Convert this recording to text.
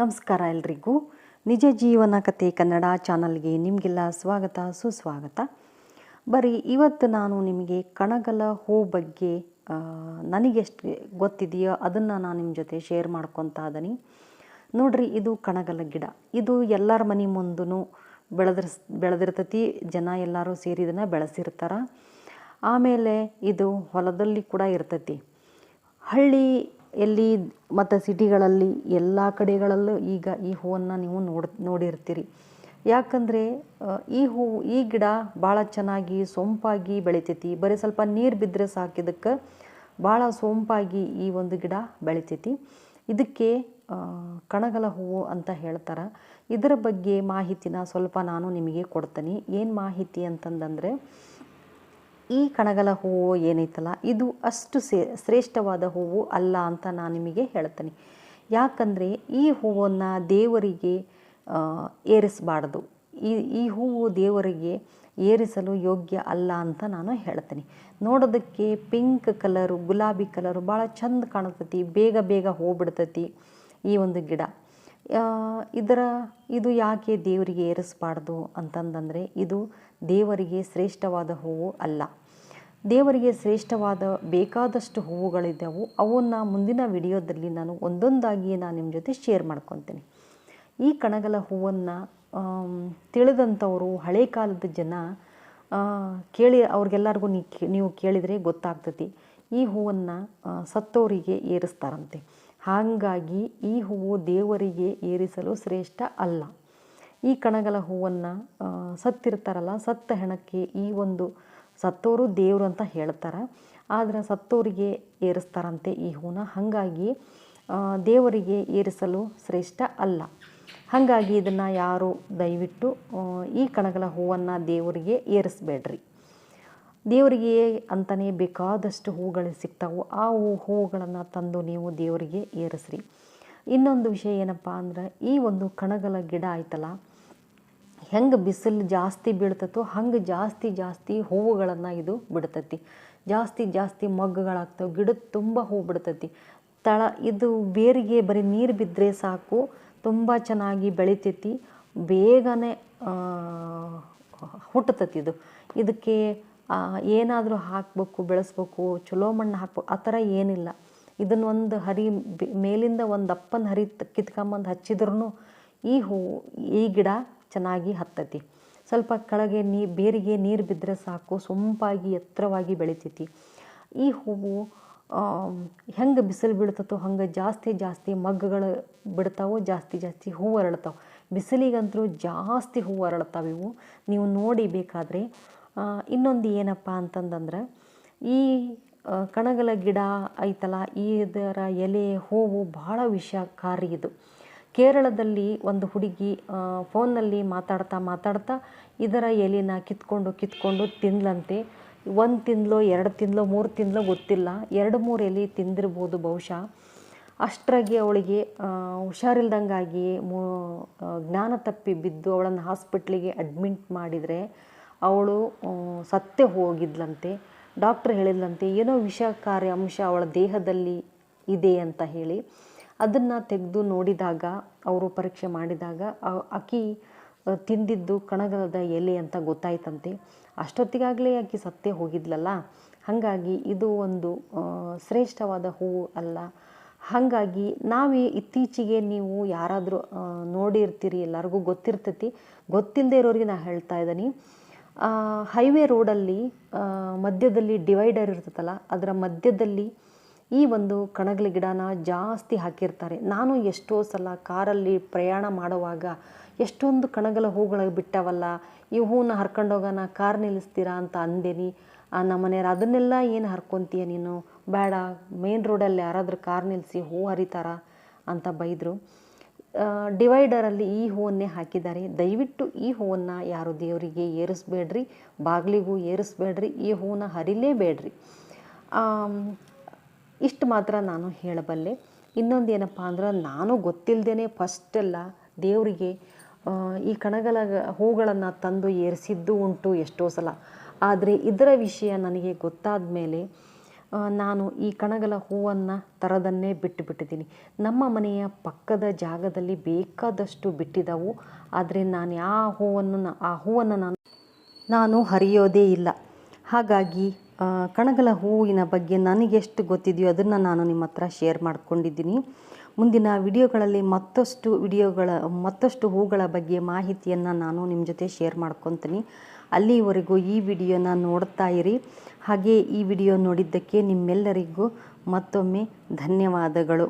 ನಮಸ್ಕಾರ ಎಲ್ರಿಗೂ. ನಿಜ ಜೀವನ ಕಥೆ ಕನ್ನಡ ಚಾನಲ್ಗೆ ನಿಮಗೆಲ್ಲ ಸ್ವಾಗತ, ಸುಸ್ವಾಗತ. ಬರೀ ಇವತ್ತು ನಾನು ನಿಮಗೆ ಕಣಗಲ ಹೂ ಬಗ್ಗೆ ನನಗೆಷ್ಟು ಗೊತ್ತಿದೆಯೋ ಅದನ್ನು ನಾನು ನಿಮ್ಮ ಜೊತೆ ಶೇರ್ ಮಾಡ್ಕೊತ ಇದ್ದೀನಿ ನೋಡ್ರಿ, ಇದು ಕಣಗಲ ಗಿಡ. ಇದು ಎಲ್ಲರ ಮನೆ ಮುಂದೂ ಬೆಳೆದಿರ್ಸ್ ಬೆಳೆದಿರ್ತತಿ, ಜನ ಎಲ್ಲರೂ ಸೇರಿ ಇದನ್ನು ಬೆಳೆಸಿರ್ತಾರೆ. ಆಮೇಲೆ ಇದು ಹೊಲದಲ್ಲಿ ಕೂಡ ಇರ್ತತಿ. ಹಳ್ಳಿ ಎಲ್ಲಿ ಮತ್ತು ಸಿಟಿಗಳಲ್ಲಿ ಎಲ್ಲ ಕಡೆಗಳಲ್ಲೂ ಈಗ ಈ ಹೂವನ್ನು ನೀವು ನೋಡ್ ನೋಡಿರ್ತೀರಿ. ಯಾಕಂದರೆ ಈ ಹೂವು ಈ ಗಿಡ ಭಾಳ ಚೆನ್ನಾಗಿ ಸೊಂಪಾಗಿ ಬೆಳಿತೈತಿ. ಬರೀ ಸ್ವಲ್ಪ ನೀರು ಬಿದ್ದರೆ ಸಾಕಿದಕ್ಕೆ ಭಾಳ ಸೊಂಪಾಗಿ ಈ ಒಂದು ಗಿಡ ಬೆಳಿತೈತಿ. ಇದಕ್ಕೆ ಕಣಗಲ ಹೂವು ಅಂತ ಹೇಳ್ತಾರೆ. ಇದರ ಬಗ್ಗೆ ಮಾಹಿತಿನ ಸ್ವಲ್ಪ ನಾನು ನಿಮಗೆ ಕೊಡ್ತೀನಿ. ಏನು ಮಾಹಿತಿ ಅಂತಂದಂದರೆ ಈ ಕಣಗಲ ಹೂವು ಏನೈತಲ್ಲ, ಇದು ಅಷ್ಟು ಶ್ರೇಷ್ಠವಾದ ಹೂವು ಅಲ್ಲ ಅಂತ ನಾನು ನಿಮಗೆ ಹೇಳ್ತೇನೆ. ಯಾಕಂದರೆ ಈ ಹೂವನ್ನು ದೇವರಿಗೆ ಏರಿಸಬಾರ್ದು. ಈ ಈ ಹೂವು ದೇವರಿಗೆ ಏರಿಸಲು ಯೋಗ್ಯ ಅಲ್ಲ ಅಂತ ನಾನು ಹೇಳ್ತೀನಿ. ನೋಡೋದಕ್ಕೆ ಪಿಂಕ್ ಕಲರು, ಗುಲಾಬಿ ಕಲರು ಭಾಳ ಚಂದ ಕಾಣತೈತಿ ಬೇಗ ಬೇಗ ಹೂ ಬಿಡ್ತೈತಿ ಈ ಒಂದು ಗಿಡ. ಇದರ, ಇದು ಯಾಕೆ ದೇವರಿಗೆ ಏರಿಸಬಾರ್ದು ಅಂತಂದಂದರೆ ಇದು ದೇವರಿಗೆ ಶ್ರೇಷ್ಠವಾದ ಹೂವು ಅಲ್ಲ. ದೇವರಿಗೆ ಶ್ರೇಷ್ಠವಾದ ಬೇಕಾದಷ್ಟು ಹೂವುಗಳಿದ್ದಾವೆ. ಅವನ್ನು ಮುಂದಿನ ವಿಡಿಯೋದಲ್ಲಿ ನಾನು ಒಂದೊಂದಾಗಿ ನಾನು ನಿಮ್ಮ ಜೊತೆ ಶೇರ್ ಮಾಡ್ಕೊತೀನಿ. ಈ ಕಣಗಲ ಹೂವನ್ನು ತಿಳಿದಂಥವರು ಹಳೆ ಕಾಲದ ಜನ ಕೇಳಿ, ಅವ್ರಿಗೆಲ್ಲರಿಗೂ ನೀ ನೀವು ಕೇಳಿದರೆ ಗೊತ್ತಾಗ್ತತಿ. ಈ ಹೂವನ್ನು ಸತ್ತವರಿಗೆ ಏರಿಸ್ತಾರಂತೆ. ಹಾಗಾಗಿ ಈ ಹೂವು ದೇವರಿಗೆ ಏರಿಸಲು ಶ್ರೇಷ್ಠ ಅಲ್ಲ. ಈ ಕಣಗಲ ಹೂವನ್ನು ಸತ್ತಿರ್ತಾರಲ್ಲ, ಸತ್ತ ಹೆಣಕ್ಕೆ ಈ ಒಂದು ಸತ್ತೋರು ದೇವರು ಅಂತ ಹೇಳ್ತಾರೆ. ಆದರೆ ಸತ್ತೋರಿಗೆ ಏರಿಸ್ತಾರಂತೆ ಈ ಹೂನ. ಹಾಗಾಗಿ ದೇವರಿಗೆ ಏರಿಸಲು ಶ್ರೇಷ್ಠ ಅಲ್ಲ. ಹಾಗಾಗಿ ಇದನ್ನು ಯಾರು ದಯವಿಟ್ಟು ಈ ಕಣಗಳ ಹೂವನ್ನು ದೇವರಿಗೆ ಏರಿಸಬೇಡ್ರಿ. ದೇವರಿಗೆ ಅಂತಲೇ ಬೇಕಾದಷ್ಟು ಹೂಗಳು ಸಿಗ್ತಾವೆ. ಆ ಹೂ, ಹೂಗಳನ್ನು ತಂದು ನೀವು ದೇವರಿಗೆ ಏರಿಸ್ರಿ. ಇನ್ನೊಂದು ವಿಷಯ ಏನಪ್ಪ ಅಂದ್ರೆ, ಈ ಒಂದು ಕಣಗಲ ಗಿಡ ಆಯ್ತಲ್ಲ ಹೆಂಗೆ ಬಿಸಿಲು ಜಾಸ್ತಿ ಬೀಳ್ತತೋ ಹಂಗೆ ಜಾಸ್ತಿ ಜಾಸ್ತಿ ಹೂವುಗಳನ್ನು ಇದು ಬಿಡ್ತತಿ. ಜಾಸ್ತಿ ಜಾಸ್ತಿ ಮಗ್ಗುಗಳಾಗ್ತವೆ ಗಿಡದ ತುಂಬ ಹೂ ಬಿಡ್ತತಿ. ತಳ, ಇದು ಬೇರಿಗೆ ಬರೀ ನೀರು ಬಿದ್ದರೆ ಸಾಕು, ತುಂಬ ಚೆನ್ನಾಗಿ ಬೆಳಿತೈತಿ, ಬೇಗನೆ ಹುಟ್ಟತತಿ ಇದು. ಇದಕ್ಕೆ ಏನಾದರೂ ಹಾಕಬೇಕು, ಬೆಳೆಸ್ಬೇಕು, ಚಲೋ ಮಣ್ಣು ಹಾಕ್ಬೇಕು, ಆ ಥರ ಏನಿಲ್ಲ. ಇದನ್ನ ಒಂದು ಹರಿ ಮೇಲಿಂದ ಒಂದು ಅಪ್ಪನ ಹರಿ ಕಿತ್ಕೊಂಬಂದು ಹಚ್ಚಿದ್ರೂ ಈ ಹೂವು ಈ ಗಿಡ ಚೆನ್ನಾಗಿ ಹತ್ತತಿ. ಸ್ವಲ್ಪ ಕೆಳಗೆ ನೀ, ಬೇರಿಗೆ ನೀರು ಬಿದ್ದರೆ ಸಾಕು, ಸೊಂಪಾಗಿ ಎತ್ತರವಾಗಿ ಬೆಳಿತೈತಿ. ಈ ಹೂವು ಹೆಂಗೆ ಬಿಸಿಲು ಬೀಳ್ತತೋ ಹಂಗೆ ಜಾಸ್ತಿ ಜಾಸ್ತಿ ಮಗ್ಗುಗಳು ಬಿಡ್ತಾವೋ ಜಾಸ್ತಿ ಜಾಸ್ತಿ ಹೂವು ಅರಳ್ತಾವೆ. ಬಿಸಿಲಿಗಂತರೂ ಜಾಸ್ತಿ ಹೂವು ಅರಳ್ತಾವೆ ಇವು. ನೀವು ನೋಡಿ ಬೇಕಾದರೆ ಇನ್ನೊಂದು ಏನಪ್ಪ ಅಂತಂದಂದ್ರೆ, ಈ ಕಣಗಲ ಗಿಡ ಐತಲ್ಲ, ಇದರ ಎಲೆ, ಹೂವು ಭಾಳ ವಿಷಕಾರಿ ಇದು. ಕೇರಳದಲ್ಲಿ ಒಂದು ಹುಡುಗಿ ಫೋನ್ನಲ್ಲಿ ಮಾತಾಡ್ತಾ ಮಾತಾಡ್ತಾ ಇದರ ಎಲೆನ ಕಿತ್ಕೊಂಡು ಕಿತ್ಕೊಂಡು ತಿಂದ್ಲಂತೆ ಒಂದು ತಿಂದಲೋ, ಎರಡು ತಿಂದಲೋ, ಮೂರು ತಿಂದಲೋ ಗೊತ್ತಿಲ್ಲ. ಎರಡು, ಮೂರು ಎಲೆ ತಿಂದಿರ್ಬೋದು ಬಹುಶಃ. ಅಷ್ಟರಾಗಿ ಅವಳಿಗೆ ಹುಷಾರಿಲ್ದಂಗಾಗಿ ಮೂ ಜ್ಞಾನ ತಪ್ಪಿ ಬಿದ್ದು ಅವಳನ್ನು ಹಾಸ್ಪಿಟ್ಲಿಗೆ ಅಡ್ಮಿಂಟ್ ಮಾಡಿದರೆ ಅವಳು ಸತ್ತೇ ಹೋಗಿದ್ಲಂತೆ. ಡಾಕ್ಟ್ರ್ ಹೇಳಿದ್ಲಂತೆ, ಏನೋ ವಿಷಕಾರಿ ಅಂಶ ಅವಳ ದೇಹದಲ್ಲಿ ಇದೆ ಅಂತ ಹೇಳಿ. ಅದನ್ನು ತೆಗೆದು ನೋಡಿದಾಗ, ಅವರು ಪರೀಕ್ಷೆ ಮಾಡಿದಾಗ ಆಕೆ ತಿಂದಿದ್ದು ಕಣಗಲದ ಎಲೆ ಅಂತ ಗೊತ್ತಾಯ್ತಂತೆ. ಅಷ್ಟೊತ್ತಿಗಾಗಲೇ ಆಕೆ ಸತ್ತೇ ಹೋಗಿದ್ಲಲ್ಲ? ಹಾಗಾಗಿ ಇದು ಒಂದು ಶ್ರೇಷ್ಠವಾದ ಹೂವು ಅಲ್ಲ. ಹಾಗಾಗಿ ನಾವೇ ಇತ್ತೀಚೆಗೆ ನೀವು ಯಾರಾದರೂ ನೋಡಿರ್ತೀರಿ, ಎಲ್ಲರಿಗೂ ಗೊತ್ತಿರ್ತೈತಿ. ಗೊತ್ತಿಲ್ಲದೆ ಇರೋರಿಗೆ ನಾನು ಹೇಳ್ತಾ ಇದ್ದೀನಿ. ಹೈವೇ ರೋಡಲ್ಲಿ ಮಧ್ಯದಲ್ಲಿ ಡಿವೈಡರ್ ಇರ್ತೈತಲ್ಲ, ಅದರ ಮಧ್ಯದಲ್ಲಿ ಈ ಒಂದು ಕಣಗಲಿ ಗಿಡನ ಜಾಸ್ತಿ ಹಾಕಿರ್ತಾರೆ. ನಾನು ಎಷ್ಟೋ ಸಲ ಕಾರಲ್ಲಿ ಪ್ರಯಾಣ ಮಾಡುವಾಗ ಎಷ್ಟೊಂದು ಕಣಗಲ ಹೂಗಳು ಬಿಟ್ಟವಲ್ಲ, ಈ ಹೂವನ್ನ ಹರ್ಕೊಂಡೋಗೋಣ ಕಾರ್ ನಿಲ್ಲಿಸ್ತೀರಾ ಅಂತ ಅಂದೇನಿ. ನಮ್ಮ ಮನೆಯವ್ರು, ಅದನ್ನೆಲ್ಲ ಏನು ಹರ್ಕೊತೀಯ ನೀನು? ಬೇಡ, ಮೇನ್ ರೋಡಲ್ಲಿ ಯಾರಾದರೂ ಕಾರ್ ನಿಲ್ಲಿಸಿ ಹೂ ಹರಿತಾರ? ಅಂತ ಬೈದರು. ಡಿವೈಡರಲ್ಲಿ ಈ ಹೂವನ್ನೇ ಹಾಕಿದ್ದಾರೆ. ದಯವಿಟ್ಟು ಈ ಹೂವನ್ನು ಯಾರು ದೇವರಿಗೆ ಏರಿಸ್ಬೇಡ್ರಿ, ಬಾಗಿಲಿಗೂ ಏರಿಸ್ಬೇಡ್ರಿ, ಈ ಹೂವನ್ನ ಹರಿಲೇಬೇಡ್ರಿ. ಇಷ್ಟು ಮಾತ್ರ ನಾನು ಹೇಳಬಲ್ಲೆ. ಇನ್ನೊಂದು ಏನಪ್ಪ ಅಂದ್ರೆ ನಾನು ಗೊತ್ತಿಲ್ಲದೇ ಫಸ್ಟೆಲ್ಲ ದೇವರಿಗೆ ಈ ಕಣಗಲ ಹೂಗಳನ್ನು ತಂದು ಏರಿಸಿದ್ದು ಉಂಟು ಎಷ್ಟೋ ಸಲ. ಆದರೆ ಇದರ ವಿಷಯ ನನಗೆ ಗೊತ್ತಾದ ಮೇಲೆ ನಾನು ಈ ಕಣಗಲ ಹೂವನ್ನು ತರದನ್ನೇ ಬಿಟ್ಟು ಬಿಟ್ಟಿದ್ದೀನಿ ನಮ್ಮ ಮನೆಯ ಪಕ್ಕದ ಜಾಗದಲ್ಲಿ ಬೇಕಾದಷ್ಟು ಬಿಟ್ಟಿದ್ದವು ಆದರೆ ನಾನು ಯಾವ ಹೂವನ್ನು, ಆ ಹೂವನ್ನು ನಾನು ನಾನು ಹರಿಯೋದೇ ಇಲ್ಲ. ಹಾಗಾಗಿ ಕಣಗಲ ಹೂವಿನ ಬಗ್ಗೆ ನನಗೆಷ್ಟು ಗೊತ್ತಿದೆಯೋ ಅದನ್ನು ನಾನು ನಿಮ್ಮ ಹತ್ರ ಶೇರ್ ಮಾಡ್ಕೊಂಡಿದ್ದೀನಿ. ಮುಂದಿನ ವಿಡಿಯೋಗಳಲ್ಲಿ ಮತ್ತಷ್ಟು ವಿಡಿಯೋಗಳ, ಮತ್ತಷ್ಟು ಹೂಗಳ ಬಗ್ಗೆ ಮಾಹಿತಿಯನ್ನು ನಾನು ನಿಮ್ಮ ಜೊತೆ ಶೇರ್ ಮಾಡ್ಕೊತೀನಿ. ಅಲ್ಲಿವರೆಗೂ ಈ ವಿಡಿಯೋನ ನೋಡ್ತಾ ಇರಿ. ಹಾಗೆ ಈ ವಿಡಿಯೋ ನೋಡಿದ್ದಕ್ಕೆ ನಿಮ್ಮೆಲ್ಲರಿಗೂ ಮತ್ತೊಮ್ಮೆ ಧನ್ಯವಾದಗಳು.